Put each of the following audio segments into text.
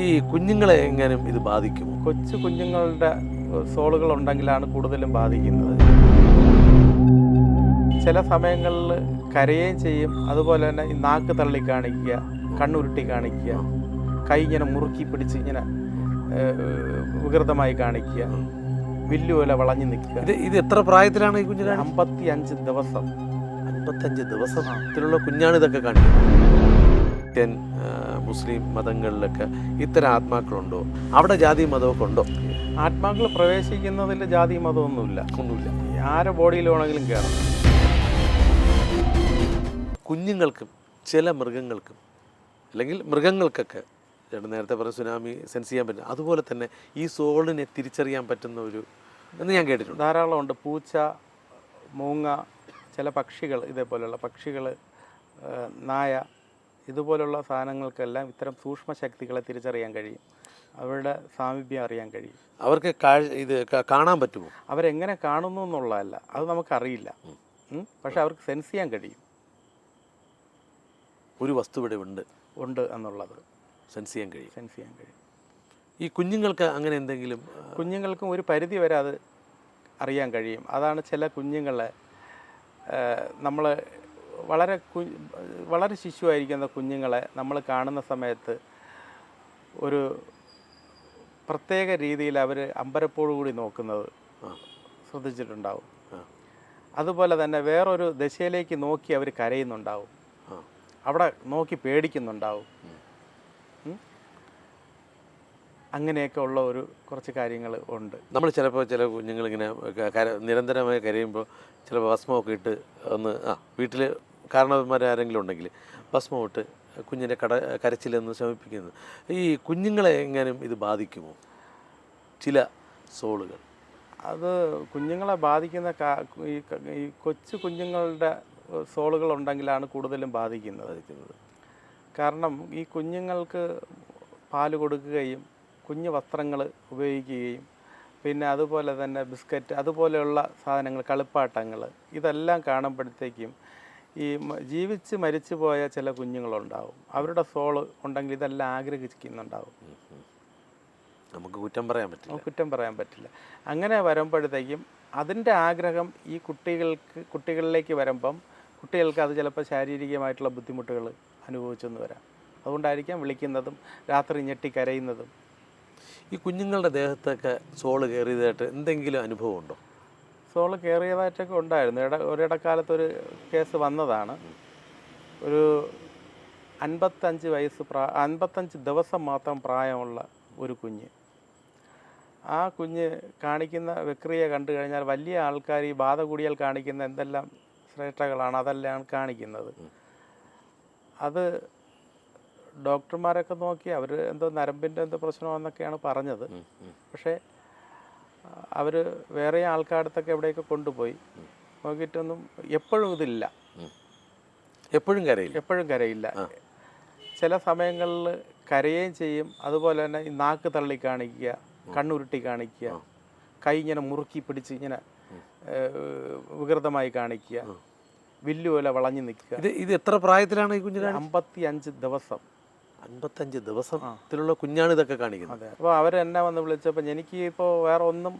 ഈ കുഞ്ഞുങ്ങളെ എങ്ങനെയും ഇത് ബാധിക്കുമോ? കൊച്ചു കുഞ്ഞുങ്ങളുടെ സോളുകൾ ഉണ്ടെങ്കിലാണ് കൂടുതലും ബാധിക്കുന്നത്. ചില സമയങ്ങളിൽ കരയുകയും ചെയ്യും. അതുപോലെ തന്നെ ഈ നാക്ക് തള്ളി കാണിക്കുക കണ്ണുരുട്ടി കാണിക്കുക കൈ ഇങ്ങനെ മുറുക്കി പിടിച്ച് ഇങ്ങനെ വികൃതമായി കാണിക്കുക വില്ലുപോല വളഞ്ഞു നിൽക്കുക. ഇത് ഇത് എത്ര പ്രായത്തിലാണ് ഈ കുഞ്ഞിന് അമ്പത്തി അഞ്ച് ദിവസം. അമ്പത്തഞ്ച് ദിവസത്തിലുള്ള കുഞ്ഞാണ് ഇതൊക്കെ കാണിക്കുന്നത്. ക്രിസ്ത്യൻ മുസ്ലിം മതങ്ങളിലൊക്കെ ഇത്തരം ആത്മാക്കളുണ്ടോ? അവിടെ ജാതി മതമൊക്കെ ഉണ്ടോ? ആത്മാക്കൾ പ്രവേശിക്കുന്നതിൽ ജാതി മതമൊന്നുമില്ല. ഒന്നുമില്ല. ആരെ ബോഡിയിൽ വേണമെങ്കിലും കയറണം കുഞ്ഞുങ്ങൾക്കും ചില മൃഗങ്ങൾക്കും അല്ലെങ്കിൽ മൃഗങ്ങൾക്കൊക്കെ ചേട്ടൻ നേരത്തെ പറഞ്ഞ സുനാമി സെൻസ് ചെയ്യാൻ പറ്റും. അതുപോലെ തന്നെ ഈ സോളിനെ തിരിച്ചറിയാൻ പറ്റുന്ന ഒരു എന്ന് ഞാൻ കേട്ടിട്ടുണ്ട്. ധാരാളമുണ്ട് പൂച്ച മൂങ്ങ ചില പക്ഷികൾ ഇതേപോലെയുള്ള പക്ഷികൾ നായ ഇതുപോലുള്ള സാധനങ്ങൾക്കെല്ലാം ഇത്തരം സൂക്ഷ്മ ശക്തികളെ തിരിച്ചറിയാൻ കഴിയും. അവരുടെ സാമീപ്യം അറിയാൻ കഴിയും. അവർക്ക് ഇത് കാണാൻ പറ്റുമോ? അവരെങ്ങനെ കാണുന്നു എന്നുള്ളതല്ല. അത് നമുക്കറിയില്ല. പക്ഷെ അവർക്ക് സെൻസ് ചെയ്യാൻ കഴിയും. ഒരു വസ്തു ഇവിടെ ഉണ്ട്. ഉണ്ട് എന്നുള്ളത്. സെൻസ് ചെയ്യാൻ കഴിയും. സെൻസ് ചെയ്യാൻ കഴിയും. ഈ കുഞ്ഞുങ്ങൾക്ക് അങ്ങനെ എന്തെങ്കിലും കുഞ്ഞുങ്ങൾക്കും ഒരു പരിധി വരെ അത് അറിയാൻ കഴിയും. അതാണ് ചില കുഞ്ഞുങ്ങളെ നമ്മൾ വളരെ കു വളരെ ശിശുവായിരിക്കുന്ന കുഞ്ഞുങ്ങളെ നമ്മൾ കാണുന്ന സമയത്ത് ഒരു പ്രത്യേക രീതിയിൽ അവർ അമ്പരപ്പോടുകൂടി നോക്കുന്നത് ശ്രദ്ധിച്ചിട്ടുണ്ടാവും. അതുപോലെ തന്നെ വേറൊരു ദശയിലേക്ക് നോക്കി അവർ കരയുന്നുണ്ടാവും. അവിടെ നോക്കി പേടിക്കുന്നുണ്ടാവും. അങ്ങനെയൊക്കെ ഉള്ള ഒരു കുറച്ച് കാര്യങ്ങൾ ഉണ്ട്. നമ്മൾ ചിലപ്പോൾ ചില കുഞ്ഞുങ്ങളിങ്ങനെ നിരന്തരമായി കരയുമ്പോൾ ചില ഭസ്മമൊക്കെ ഇട്ട് ഒന്ന് ആ വീട്ടിൽ കാരണവന്മാർ ആരെങ്കിലും ഉണ്ടെങ്കിൽ ഭസ്മം ഇട്ട് കുഞ്ഞിന്റെ കട കരച്ചിലെന്ന് ശമിപ്പിക്കുന്നത് ഈ കുഞ്ഞുങ്ങളെ എങ്ങനെയും ഇത് ബാധിക്കുമോ? ചില സോളുകൾ. അത് കുഞ്ഞുങ്ങളെ ബാധിക്കുന്ന ഈ കൊച്ചു കുഞ്ഞുങ്ങളുടെ സോളുകൾ ഉണ്ടെങ്കിലാണ് കൂടുതലും ബാധിക്കുന്നത്. ബാധിക്കുന്നത്. കാരണം ഈ കുഞ്ഞുങ്ങൾക്ക് പാൽ കൊടുക്കുകയും കുഞ്ഞു വസ്ത്രങ്ങൾ ഉപയോഗിക്കുകയും പിന്നെ അതുപോലെ തന്നെ ബിസ്ക്കറ്റ് അതുപോലെയുള്ള സാധനങ്ങൾ കളിപ്പാട്ടങ്ങൾ ഇതെല്ലാം കാണുമ്പോഴത്തേക്കും ഈ ജീവിച്ച് മരിച്ചു പോയ ചില കുഞ്ഞുങ്ങളുണ്ടാവും. അവരുടെ സോൾ ഉണ്ടെങ്കിൽ ഇതെല്ലാം ആഗ്രഹിക്കുന്നുണ്ടാവും. നമുക്ക് കുറ്റം പറയാൻ പറ്റില്ല. കുറ്റം പറയാൻ പറ്റില്ല. അങ്ങനെ വരുമ്പോഴത്തേക്കും അതിന്റെ ആഗ്രഹം ഈ കുട്ടികൾക്ക് കുട്ടികളിലേക്ക് വരുമ്പം കുട്ടികൾക്ക് അത് ചിലപ്പോൾ ശാരീരികമായിട്ടുള്ള ബുദ്ധിമുട്ടുകൾ അനുഭവിച്ചെന്ന് വരാം. അതുകൊണ്ടായിരിക്കാം വിളിക്കുന്നതും രാത്രി ഞെട്ടി കരയുന്നതും. ഈ കുഞ്ഞുങ്ങളുടെ ദേഹത്തൊക്കെ സോൾ കയറിയതായിട്ട് എന്തെങ്കിലും അനുഭവം ഉണ്ടോ സോൾ കയറിയതായിട്ടൊക്കെ ഉണ്ടായിരുന്നു. ഇട ഒരിടക്കാലത്ത് ഒരു കേസ് വന്നതാണ്. ഒരു അൻപത്തഞ്ച് വയസ്സ് പ്രാ അൻപത്തഞ്ച് ദിവസം മാത്രം പ്രായമുള്ള ഒരു കുഞ്ഞ്. ആ കുഞ്ഞ് കാണിക്കുന്ന വിക്രിയ കണ്ടു കഴിഞ്ഞാൽ വലിയ ആൾക്കാർ ഈ ബാധ കൂടിയാൽ കാണിക്കുന്ന എന്തെല്ലാം ശ്രേഷ്ഠകളാണ് അതെല്ലാം കാണിക്കുന്നത്. അത് ഡോക്ടർമാരൊക്കെ നോക്കി അവർ എന്തോ നരമ്പിന്റെ എന്തോ പ്രശ്നമാണെന്നൊക്കെയാണ് പറഞ്ഞത്. പക്ഷേ അവർ വേറെ ആൾക്കാരടുത്തൊക്കെ എവിടെയൊക്കെ കൊണ്ടുപോയി നോക്കിയിട്ടൊന്നും എപ്പോഴും ഇതില്ല. എപ്പോഴും കരയില്ല. എപ്പോഴും കരയില്ല. ചില സമയങ്ങളിൽ കരയുകയും ചെയ്യും. അതുപോലെ തന്നെ ഈ നാക്ക് തള്ളി കാണിക്കുക കണ്ണുരുട്ടി കാണിക്കുക കൈ ഇങ്ങനെ മുറുക്കി പിടിച്ച് ഇങ്ങനെ വികൃതമായി കാണിക്കുക വില്ലുപോലെ വളഞ്ഞു നിൽക്കുക. ഇത് ഇത് എത്ര പ്രായത്തിലാണ് ഈ കുഞ്ഞിന് അമ്പത്തി അഞ്ച് ദിവസം. അൻപത്തഞ്ച് ദിവസത്തിലുള്ള കുഞ്ഞാണ് ഇതൊക്കെ കാണിക്കുന്നത്. അതെ. അപ്പോൾ അവരെന്നെ വന്ന് വിളിച്ചപ്പോൾ എനിക്ക് ഇപ്പോൾ വേറെ ഒന്നും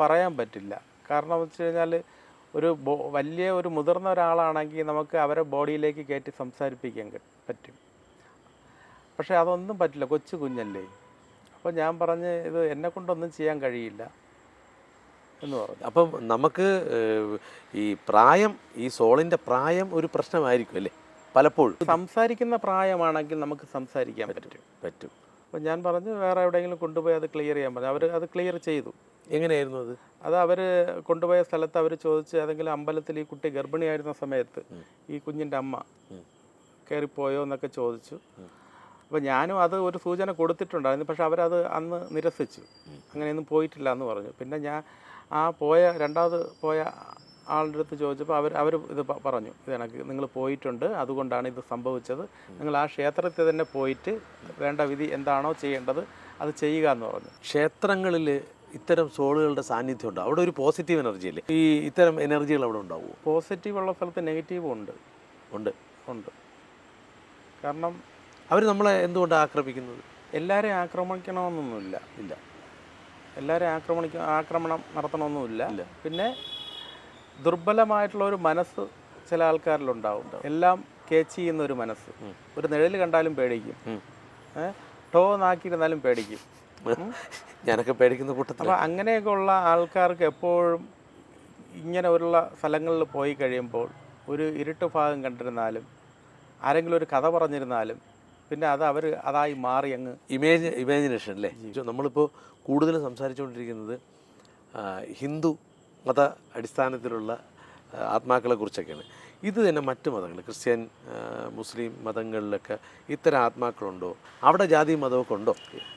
പറയാൻ പറ്റില്ല. കാരണം വെച്ച് കഴിഞ്ഞാൽ ഒരു വലിയ ഒരു മുതിർന്ന ഒരാളാണെങ്കിൽ നമുക്ക് അവരെ ബോഡിയിലേക്ക് കയറ്റി സംസാരിപ്പിക്കാൻ പറ്റും. പക്ഷേ അതൊന്നും പറ്റില്ല. കൊച്ചു കുഞ്ഞല്ലേ. അപ്പോൾ ഞാൻ പറഞ്ഞ് ഇത് എന്നെ കൊണ്ടൊന്നും ചെയ്യാൻ കഴിയില്ല എന്ന് പറഞ്ഞു. അപ്പം നമുക്ക് ഈ പ്രായം ഈ സോളിന്റെ പ്രായം ഒരു പ്രശ്നമായിരിക്കും അല്ലേ? പലപ്പോഴും. സംസാരിക്കുന്ന പ്രായമാണെങ്കിൽ നമുക്ക് സംസാരിക്കാൻ പറ്റും പറ്റും. അപ്പം ഞാൻ പറഞ്ഞു വേറെ എവിടെയെങ്കിലും കൊണ്ടുപോയി അത് ക്ലിയർ ചെയ്യാൻ പറഞ്ഞു. അവർ അത് ക്ലിയർ ചെയ്തു. എങ്ങനെയായിരുന്നു അത്? അത് അവർ കൊണ്ടുപോയ സ്ഥലത്ത് അവർ ചോദിച്ച് ഏതെങ്കിലും അമ്പലത്തിൽ ഈ കുട്ടി ഗർഭിണിയായിരുന്ന സമയത്ത് ഈ കുഞ്ഞിന്റെ അമ്മ കയറിപ്പോയോ എന്നൊക്കെ ചോദിച്ചു. അപ്പോൾ ഞാനും അത് ഒരു സൂചന കൊടുത്തിട്ടുണ്ടായിരുന്നു. പക്ഷെ അവരത് അന്ന് നിരസിച്ചു. അങ്ങനെയൊന്നും പോയിട്ടില്ല എന്ന് പറഞ്ഞു. പിന്നെ ഞാൻ ആ പോയ രണ്ടാമത് പോയ ആളുടെ അടുത്ത് ചോദിച്ചപ്പോൾ അവർ അവർ ഇത് പറഞ്ഞു. ഇത് എനിക്ക് നിങ്ങൾ പോയിട്ടുണ്ട് അതുകൊണ്ടാണ് ഇത് സംഭവിച്ചത്. നിങ്ങൾ ആ ക്ഷേത്രത്തിൽ തന്നെ പോയിട്ട് വേണ്ട വിധി എന്താണോ ചെയ്യേണ്ടത് അത് ചെയ്യുക എന്ന് പറഞ്ഞു. ക്ഷേത്രങ്ങളിൽ ഇത്തരം സോളുകളുടെ സാന്നിധ്യം ഉണ്ട്? അവിടെ ഒരു പോസിറ്റീവ് എനർജി അല്ലേ? ഈ ഇത്തരം എനർജികൾ അവിടെ ഉണ്ടാവുമോ? പോസിറ്റീവ് ഉള്ള സ്ഥലത്ത് നെഗറ്റീവ് ഉണ്ട്. ഉണ്ട്. ഉണ്ട്. കാരണം അവർ നമ്മളെ എന്തുകൊണ്ട് ആക്രമിക്കുന്നത്? എല്ലാവരെയും ആക്രമിക്കണമെന്നൊന്നുമില്ല. ഇല്ല. എല്ലാവരെയും ആക്രമണിക്ക ആക്രമണം നടത്തണമെന്നുമില്ല. പിന്നെ ദുർബലമായിട്ടുള്ള ഒരു മനസ്സ് ചില ആൾക്കാരിലുണ്ടാവും. എല്ലാം കേച്ച് ചെയ്യുന്ന ഒരു മനസ്സ്. ഒരു നിഴൽ കണ്ടാലും പേടിക്കും. ടോ നാക്കിയിരുന്നാലും പേടിക്കും. ഞാനൊക്കെ പേടിക്കുന്ന കൂട്ടത്തിൽ അപ്പോൾ അങ്ങനെയൊക്കെ ഉള്ള ആൾക്കാർക്ക് എപ്പോഴും ഇങ്ങനെ ഉള്ള സ്ഥലങ്ങളിൽ പോയി കഴിയുമ്പോൾ ഒരു ഇരുട്ട് ഭാഗം കണ്ടിരുന്നാലും ആരെങ്കിലും ഒരു കഥ പറഞ്ഞിരുന്നാലും പിന്നെ അത് അവർ അതായി മാറി അങ്ങ് ഇമേജ് ഇമാജിനേഷൻ അല്ലേ നമ്മളിപ്പോൾ കൂടുതലും സംസാരിച്ചുകൊണ്ടിരിക്കുന്നത് ഹിന്ദു മത അടിസ്ഥാനത്തിലുള്ള ആത്മാക്കളെക്കുറിച്ചൊക്കെയാണ് ആത്മാക്കളെ കുറിച്ചൊക്കെയാണ്. ഇത് തന്നെ മറ്റ് മതങ്ങൾ ക്രിസ്ത്യൻ മുസ്ലിം മതങ്ങളിലൊക്കെ ഇത്തരം ആത്മാക്കളുണ്ടോ? അവിടെ ജാതി മതമൊക്കെ ഉണ്ടോ?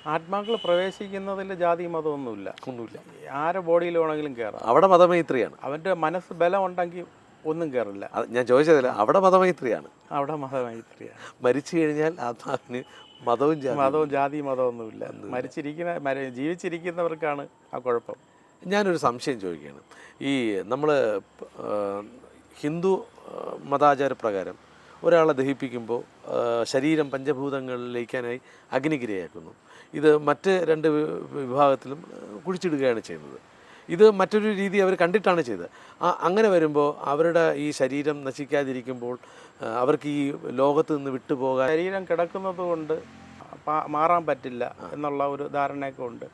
ആത്മാക്കൾ പ്രവേശിക്കുന്നതിൽ ജാതി മതമൊന്നുമില്ല. ഒന്നുമില്ല. ആരെ ബോഡിയിൽ വേണമെങ്കിലും കയറാം അവിടെ മതമൈത്രിയാണ്. അവന്റെ മനസ്സ് ബലം ഉണ്ടെങ്കിൽ ഒന്നും കയറില്ല അത് ഞാൻ ചോദിച്ചതല്ല അവിടെ മതമൈത്രിയാണ്? അവിടെ മതമൈത്രിയാണ്. മരിച്ചു കഴിഞ്ഞാൽ ആത്മാവിന് മതവും മതവും ജാതി മതമൊന്നുമില്ല. മരിച്ചിരിക്കുന്ന മര- ജീവിച്ചിരിക്കുന്നവർക്കാണ് ആ കുഴപ്പം. ഞാനൊരു സംശയം ചോദിക്കുകയാണ്. ഈ നമ്മൾ ഹിന്ദു മതാചാരപ്രകാരം ഒരാളെ ദഹിപ്പിക്കുമ്പോൾ ശരീരം പഞ്ചഭൂതങ്ങളിൽ ലയിക്കാനായി അഗ്നികിരയാക്കുന്നു ഇത് മറ്റ് രണ്ട് വിഭാഗത്തിലും കുഴിച്ചിടുകയാണ് ചെയ്യുന്നത്. ഇത് മറ്റൊരു രീതി അവർ കണ്ടിട്ടാണ് ചെയ്തത്. ആ അങ്ങനെ വരുമ്പോൾ അവരുടെ ഈ ശരീരം നശിക്കാതിരിക്കുമ്പോൾ അവർക്ക് ഈ ലോകത്ത് നിന്ന് വിട്ടുപോകാൻ ശരീരം കിടക്കുന്നത് കൊണ്ട് മാറാൻ പറ്റില്ല എന്നുള്ള ഒരു ധാരണയൊക്കെ ഉണ്ട്.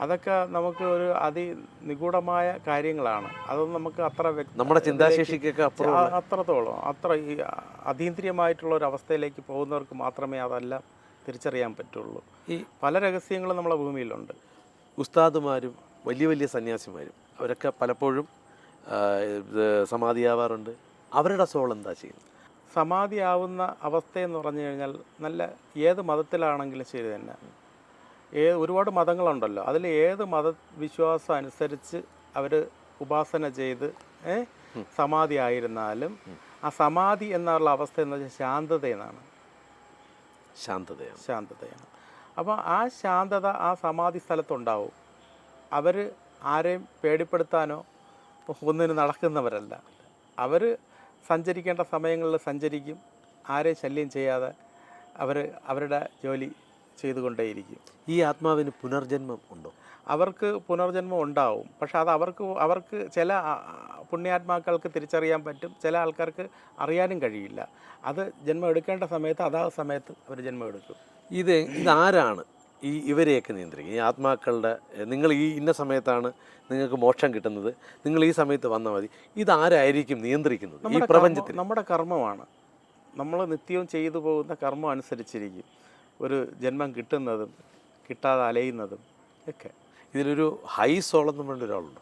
അതൊക്കെ നമുക്ക് ഒരു അതി നിഗൂഢമായ കാര്യങ്ങളാണ്. അതൊന്നും നമുക്ക് അത്ര വ്യക്ത- നമ്മുടെ ചിന്താശേഷിക്കൊക്കെ അത്രത്തോളം അത്ര ഈ അതീന്ദ്രിയമായിട്ടുള്ള ഒരു അവസ്ഥയിലേക്ക് പോകുന്നവർക്ക് മാത്രമേ അതെല്ലാം തിരിച്ചറിയാൻ പറ്റുള്ളൂ. ഈ പല രഹസ്യങ്ങളും നമ്മളെ ഭൂമിയിലുണ്ട്. ഉസ്താദുമാരും വലിയ വലിയ സന്യാസിമാരും അവരൊക്കെ പലപ്പോഴും സമാധിയാവാറുണ്ട്. അവരുടെ സോൾ എന്താ ചെയ്യുന്നത്? സമാധിയാവുന്ന അവസ്ഥയെന്ന് പറഞ്ഞു കഴിഞ്ഞാൽ നല്ല ഏത് മതത്തിലാണെങ്കിലും ശരി തന്നെ. ഏ ഒരുപാട് മതങ്ങളുണ്ടല്ലോ. അതിൽ ഏത് മതവിശ്വാസം അനുസരിച്ച് അവർ ഉപാസന ചെയ്ത് സമാധി ആയിരുന്നാലും ആ സമാധി എന്നുള്ള അവസ്ഥ എന്ന് വെച്ചാൽ ശാന്തത എന്നാണ്. ശാന്തതയാണ്. ശാന്തതയാണ്. അപ്പോൾ ആ ശാന്തത ആ സമാധി സ്ഥലത്തുണ്ടാവും. അവർ ആരെയും പേടിപ്പെടുത്താനോ ഒന്നിന് നടക്കുന്നവരല്ല. അവർ സഞ്ചരിക്കേണ്ട സമയങ്ങളിൽ സഞ്ചരിക്കും. ആരെയും ശല്യം ചെയ്യാതെ അവർ അവരുടെ ജോലി ചെയ്തുകൊണ്ടേയിരിക്കും. ഈ ആത്മാവിന് പുനർജന്മം ഉണ്ടോ? അവർക്ക് പുനർജന്മം ഉണ്ടാവും. പക്ഷെ അത് അവർക്ക് അവർക്ക് ചില പുണ്യാത്മാക്കൾക്ക് തിരിച്ചറിയാൻ പറ്റും. ചില ആൾക്കാർക്ക് അറിയാനും കഴിയില്ല. അത് ജന്മം എടുക്കേണ്ട സമയത്ത് അതാ സമയത്ത് അവർ ജന്മം എടുക്കും. ഇത് ഇതാരാണ് ഈ ഇവരെയൊക്കെ നിയന്ത്രിക്കുക ഈ ആത്മാക്കളുടെ നിങ്ങൾ ഈ ഇന്ന സമയത്താണ് നിങ്ങൾക്ക് മോക്ഷം കിട്ടുന്നത്. നിങ്ങൾ ഈ സമയത്ത് വന്നാൽ മതി. ഇതാരായിരിക്കും നിയന്ത്രിക്കുന്നത് ഈ പ്രപഞ്ചത്തിൽ? നമ്മുടെ കർമ്മമാണ്. നമ്മൾ നിത്യവും ചെയ്തു പോകുന്ന കർമ്മം അനുസരിച്ചിരിക്കും. ഒരു ജന്മം കിട്ടുന്നതും കിട്ടാതെ അലയുന്നതും ഒക്കെ. ഇതിലൊരു ഹൈ സോൾ എന്ന് പറഞ്ഞ ഒരാളുണ്ട്.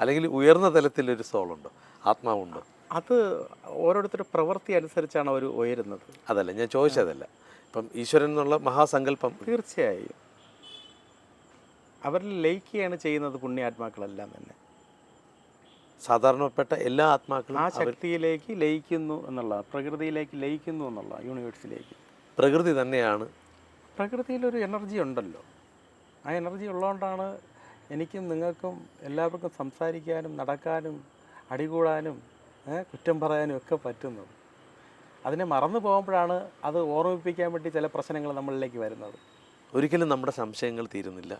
അല്ലെങ്കിൽ ഉയർന്ന തലത്തിലൊരു സോളുണ്ട് ആത്മാവുണ്ട്. അത് ഓരോരുത്തരുടെ പ്രവൃത്തി അനുസരിച്ചാണ് അവർ ഉയരുന്നത്. അതല്ല ഞാൻ ചോദിച്ചതല്ല. ഇപ്പം ഈശ്വരൻ എന്നുള്ള മഹാസങ്കല്പം. തീർച്ചയായും. അവരിൽ ലയിക്കുകയാണ് ചെയ്യുന്നത് പുണ്യാത്മാക്കളെല്ലാം തന്നെ. സാധാരണപ്പെട്ട എല്ലാ ആത്മാക്കളും ആ ശക്തിയിലേക്ക് ലയിക്കുന്നു എന്നുള്ള പ്രകൃതിയിലേക്ക് ലയിക്കുന്നു എന്നുള്ള യൂണിവേഴ്സിലേക്ക് പ്രകൃതി തന്നെയാണ്. പ്രകൃതിയിലൊരു എനർജി ഉണ്ടല്ലോ. ആ എനർജി ഉള്ളതുകൊണ്ടാണ് എനിക്കും നിങ്ങൾക്കും എല്ലാവർക്കും സംസാരിക്കാനും നടക്കാനും അടികൂടാനും കുറ്റം പറയാനും ഒക്കെ പറ്റുന്നത്. അതിനെ മറന്നു പോകുമ്പോഴാണ് അത് ഓർമ്മിപ്പിക്കാൻ വേണ്ടി ചില പ്രശ്നങ്ങൾ നമ്മളിലേക്ക് വരുന്നത്. ഒരിക്കലും നമ്മുടെ സംശയങ്ങൾ തീരുന്നില്ല.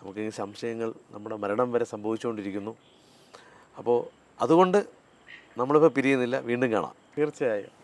നമുക്ക് ഈ സംശയങ്ങൾ നമ്മുടെ മരണം വരെ സംഭവിച്ചുകൊണ്ടിരിക്കുന്നു. അപ്പോൾ അതുകൊണ്ട് നമ്മളിപ്പോൾ പിരിയുന്നില്ല. വീണ്ടും കാണാം. തീർച്ചയായും.